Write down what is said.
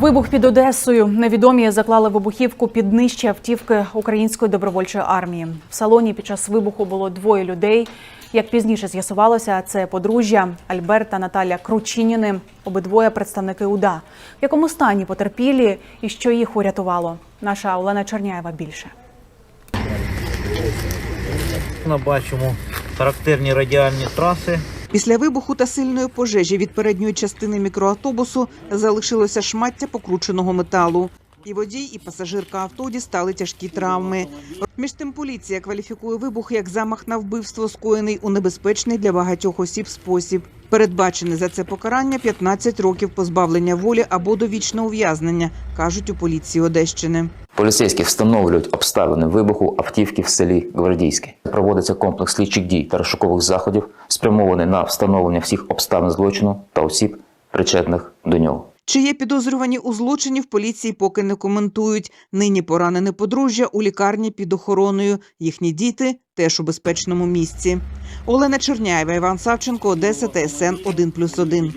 Вибух під Одесою. Невідомі заклали вибухівку під нижчі автівки української добровольчої армії. В салоні під час вибуху було двоє людей. Як пізніше з'ясувалося, це подружжя Альберт та Наталя Кручиніни, обидвоє представники УДА. В якому стані потерпілі і що їх урятувало? Наша Олена Черняєва більше. Ми бачимо характерні радіальні траси. Після вибуху та сильної пожежі від передньої частини мікроавтобусу залишилося шмаття покрученого металу. І водій, і пасажирка авто дістали тяжкі травми. Між тим поліція кваліфікує вибух як замах на вбивство, скоєний у небезпечний для багатьох осіб спосіб. Передбачене за це покарання 15 років позбавлення волі або довічне ув'язнення, кажуть у поліції Одещини. Поліцейські встановлюють обставини вибуху автівки в селі Гвардійське. Проводиться комплекс слідчих дій та розшукових заходів, спрямований на встановлення всіх обставин злочину та осіб, причетних до нього. Чи є підозрювані у злочині в поліції поки не коментують. Нині поранене подружжя у лікарні під охороною. Їхні діти теж у безпечному місці. Олена Черняєва, Іван Савченко, Одеса, ТСН 1+,1.